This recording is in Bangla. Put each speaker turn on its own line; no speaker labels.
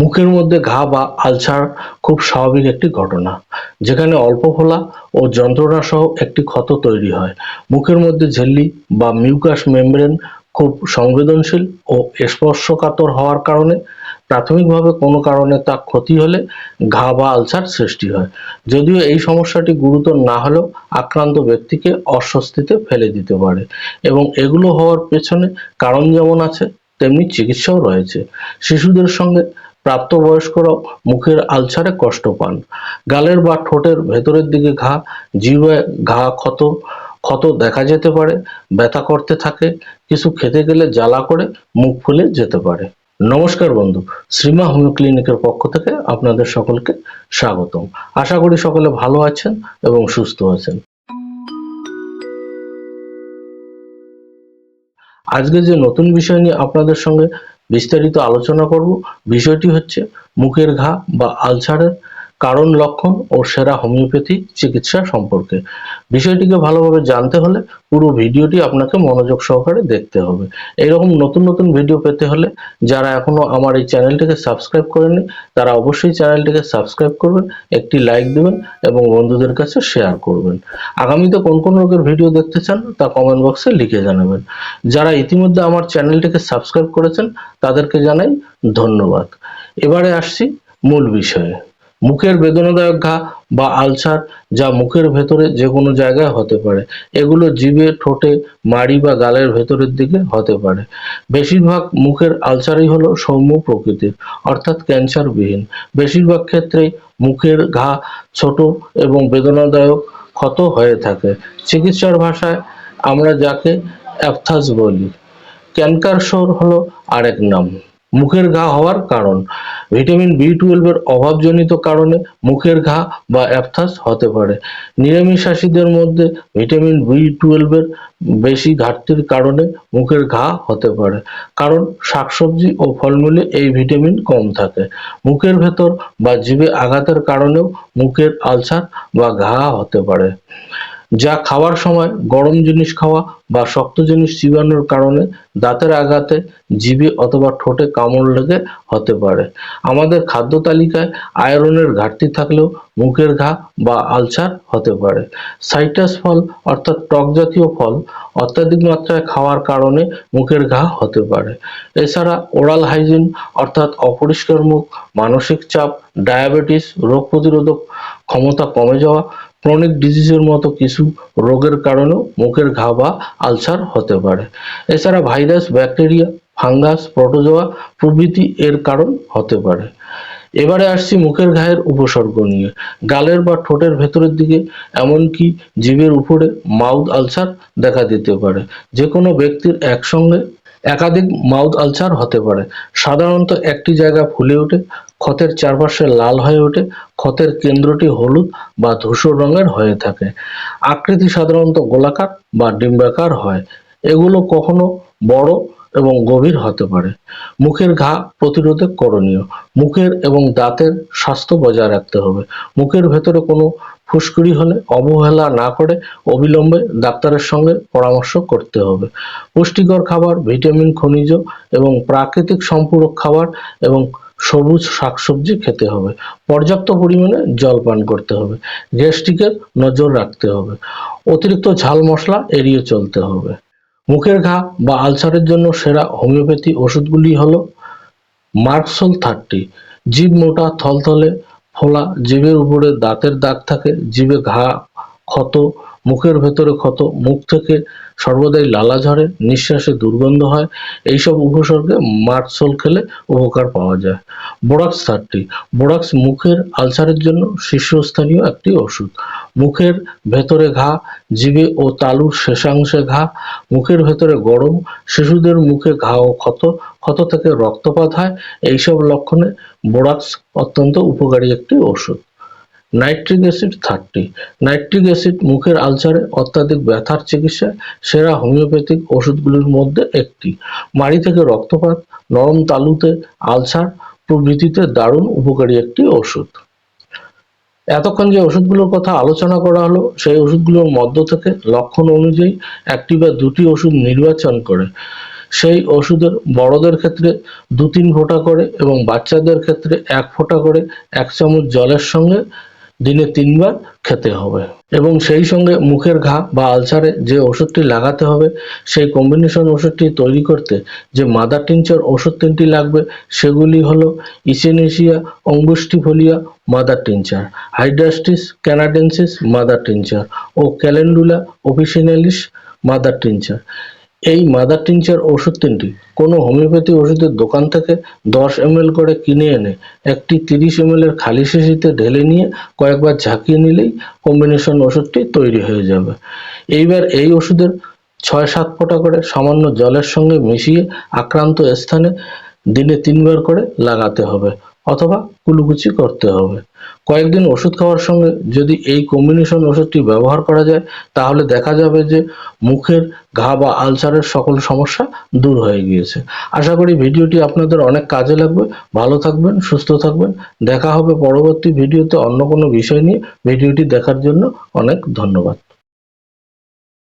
মুখের মধ্যে ঘা বা আলসার খুব স্বাভাবিক একটি ঘটনা। যেখানে অল্প ফোলা ও যন্ত্রণা সহ একটি ক্ষত তৈরি হয়। মুখের মধ্যে ঝিল্লি বা মিউকাস মেমব্রেন খুব সংবেদনশীল ও স্পর্শকাতর হওয়ার কারণে প্রাথমিকভাবে কোনো কারণে তা ক্ষতি হলে ঘা বা আলসার সৃষ্টি হয়। যদিও এই সমস্যাটি গুরুতর না হলেও আক্রান্ত ব্যক্তিকে অস্বস্তিতে ফেলে দিতে পারে এবং এগুলো হওয়ার পেছনে কারণ যেমন আছে, তেমনি চিকিৎসাও রয়েছে। শিশুদের সঙ্গে প্রাপ্তবয়স্করাও মুখের আলসারে কষ্ট পান। গালের বা ঠোঁটের ভেতরের দিকে ঘা জিহ্বায় ঘা ক্ষত ক্ষত দেখা যেতে পারে, ব্যথা করতে থাকে, কিছু খেতে গেলে জ্বালা করে মুখ ফুলে যেতে পারে। নমস্কার বন্ধু, শ্রীমা হোমিও ক্লিনিকের পক্ষ থেকে আপনাদের সকলকে স্বাগতম। আশা করি সকলে ভালো আছেন এবং সুস্থ আছেন। আজকে যে নতুন বিষয় নিয়ে আপনাদের সঙ্গে বিস্তারিত আলোচনা করব। বিষয়টি হচ্ছে মুখের ঘা বা আলসারের কারণ লক্ষণ ও সেরা হোমিওপ্যাথি চিকিৎসা সম্পর্কে। বিষয়টিকে ভালোভাবে জানতে হলে পুরো ভিডিওটি আপনাকে মনোযোগ সহকারে দেখতে হবে। এইরকম নতুন নতুন ভিডিও পেতে হলে যারা এখনও আমার এই চ্যানেলটিকে সাবস্ক্রাইব করেনি তারা অবশ্যই চ্যানেলটিকে সাবস্ক্রাইব করবেন, একটি লাইক দেবেন এবং বন্ধুদের কাছে শেয়ার করবেন। আগামীতে কোন কোন রোগের ভিডিও দেখতে চান তা কমেন্ট বক্সে লিখে জানাবেন। যারা ইতিমধ্যে আমার চ্যানেলটিকে সাবস্ক্রাইব করেছেন, তাদেরকে জানাই ধন্যবাদ। এবারে আসছি মূল বিষয়ে। মুখের বেদনাদায়ক ঘা বা আলসার যা মুখের ভেতরে যে কোনো জায়গায় হতে পারে। এগুলো জিভে, ঠোঁটে, মাড়ি বা গালের ভেতরের দিকে হতে পারে। বেশিরভাগ মুখের আলসারই হলো সৌম্য প্রকৃতির, অর্থাৎ ক্যান্সারবিহীন। বেশিরভাগ ক্ষেত্রেই মুখের ঘা ছোট এবং বেদনাদায়ক ক্ষত হয়ে থাকে। চিকিৎসার ভাষায় আমরা যাকে অ্যাপথাস বলি। ক্যানকারসোর হলো আরেক নাম। মুখের ঘা হওয়ার কারণ। ভিটামিন বি টুয়েলভের অভাবজনিত কারণে মুখের ঘা বা অ্যাপথাস হতে পারে। নিরামিষাশীদের মধ্যে ভিটামিন বি টুয়েলভের বেশি ঘাটতির কারণে মুখের ঘা হতে পারে, কারণ শাকসবজি ও ফলমূলে এই ভিটামিন কম থাকে। মুখের ভেতর বা জিভে আঘাতের কারণেও মুখের আলসার বা ঘা হতে পারে। যা খাওয়ার সময় গরম জিনিস খাওয়া বা শক্ত জিনিস চিবানোর কারণে দাঁতের আঘাতে জিভে অথবা ঠোঁটে কামড় লেগে হতে পারে। আমাদের খাদ্য তালিকায় আয়রনের ঘাটতি থাকলেও মুখের ঘা বা আলসার হতে পারে। সাইটাস ফল অর্থাৎ টক জাতীয় ফল অত্যাধিক মাত্রায় খাওয়ার কারণে মুখের ঘা হতে পারে। এছাড়া ওরাল হাইজিন অর্থাৎ অপরিষ্কার মুখ, মানসিক চাপ, ডায়াবেটিস, রোগ প্রতিরোধক ক্ষমতা কমে যাওয়া ক্রনিক ডিজিজের মতো কিছু রোগের কারণেও মুখের ঘা বা আলসার হতে পারে। এছাড়া ভাইরাস, ব্যাকটেরিয়া, ফাঙ্গাস, প্রোটোজোয়া প্রভৃতি এর কারণ হতে পারে। এবারে আসছি মুখের ঘায়ের উপসর্গ নিয়ে। গালের বা ঠোঁটের ভেতরের দিকে, এমনকি জীবের উপরে মাউথ আলসার দেখা দিতে পারে। যে কোনো ব্যক্তির একসঙ্গে একাধিক মাউথ আলসার হতে পারে। সাধারণত একটি জায়গা ফুলে ওঠে, ক্ষতের চারপাশে লাল হয়ে ওঠে, ক্ষতের কেন্দ্রটি হলুদ বা ধূসর রঙের হয়ে থাকে। আকৃতি সাধারণত গোলাকার বা ডিম্বাকার হয়। এগুলো কখনো বড় এবং গভীর হতে পারে। মুখের ঘা প্রতিরোধে করণীয়। মুখের এবং দাঁতের স্বাস্থ্য বজায় রাখতে হবে। মুখের ভেতরে কোনো ফুসকুড়ি হলে অবহেলা না করে অবিলম্বে ডাক্তারের সঙ্গে পরামর্শ করতে হবে। পুষ্টিকর খাবার, ভিটামিন, খনিজ এবং প্রাকৃতিক সম্পূরক খাবার এবং সবুজ শাকসবজি খেতে হবে। পর্যাপ্ত পরিমাণে জল পান করতে হবে। গ্যাস্ট্রিকের নজর রাখতে হবে। অতিরিক্ত ঝাল মশলা এড়িয়ে চলতে হবে। মুখের ঘা বা আলসারের জন্য সেরা হোমিওপ্যাথি ওষুধগুলি হল মার্কসোল থার্টি। জিভ মোটা, থলথলে, ফোলা, জিভের উপরে দাঁতের দাগ থাকে, জিভে ঘা ক্ষত, মুখের ভেতরে ক্ষত, মুখ থেকে সর্বদাই লালা ঝরে, নিঃশ্বাসে দুর্গন্ধ হয়, এইসব উপসর্গে মার্কসোল খেলে উপকার পাওয়া যায়। Borax thirty. বোরাক্স মুখের আলসারের জন্য শীর্ষস্থানীয় একটি ওষুধ। মুখের ভেতরে ঘা জিভে ও তালুর শেষাংশে ঘা, মুখের ভেতরে গরম, শিশুদের মুখে ঘা ও ক্ষত ক্ষত থেকে রক্তপাত হয়। এইসব লক্ষণে বোরাক্স অত্যন্ত উপকারী একটি ওষুধ। Nitric acid thirty. Nitric acid মুখের আলসারে অত্যাধিক ব্যথার চিকিৎসায় সেরা হোমিওপ্যাথিক ওষুধগুলির মধ্যে একটি। মাড়ি থেকে রক্তপাত, নরম তালুতে আলসার প্রভৃতিতে দারুণ উপকারী একটি ওষুধ। এতক্ষণ যে ওষুধগুলোর কথা আলোচনা করা হলো, সেই ওষুধগুলোর মধ্য থেকে লক্ষণ অনুযায়ী একটি বা দুটি ওষুধ নির্বাচন করে। সেই ওষুধের বড়দের ক্ষেত্রে দু তিন ফোঁটা করে এবং বাচ্চাদের ক্ষেত্রে এক ফোঁটা করে এক চামচ জলের সঙ্গে দিনে তিনবার খেতে হবে। এবং সেই সঙ্গে মুখের ঘা বা আলসারে যে ওষুধটি লাগাতে হবে, সেই কম্বিনেশন ওষুধটি তৈরি করতে যে মাদার টিনচার ওষুধ তিনটি লাগবে, সেগুলি হলো Echinacea angustifolia mother tincture Hydrastis canadensis mother tincture ও ক্যালেন্ডুলা অফিসিনালিস মাদার টিনচার এই মাদার টিনচার ওষুধ তিনটি। কোনো হোমিওপ্যাথি ওষুধের দোকান থেকে দশ এমএল করে কিনে এনে একটি তিরিশ এমএল এর খালি শিশিতে ঢেলে নিয়ে কয়েকবার ঝাঁকিয়ে নিলেই কম্বিনেশন ওষুধটি তৈরি হয়ে যাবে। এইবার এই ওষুধের ছয় সাত ফোঁটা করে সামান্য জলের সঙ্গে মিশিয়ে আক্রান্ত স্থানে দিনে তিনবার করে লাগাতে হবে। অথবা কুলুকুচি করতে হবে। কয়েকদিন ওষুধ খাওয়ার সঙ্গে যদি এই কম্বিনেশন ওষুধটি ব্যবহার করা যায়, তাহলে দেখা যাবে যে মুখের ঘা বা আলসারের সকল সমস্যা দূর হয়ে গিয়েছে। আশা করি ভিডিওটি আপনাদের অনেক কাজে লাগবে। ভালো থাকবেন, সুস্থ থাকবেন। দেখা হবে পরবর্তী ভিডিওতে অন্য কোনো বিষয় নিয়ে। ভিডিওটি দেখার জন্য অনেক ধন্যবাদ।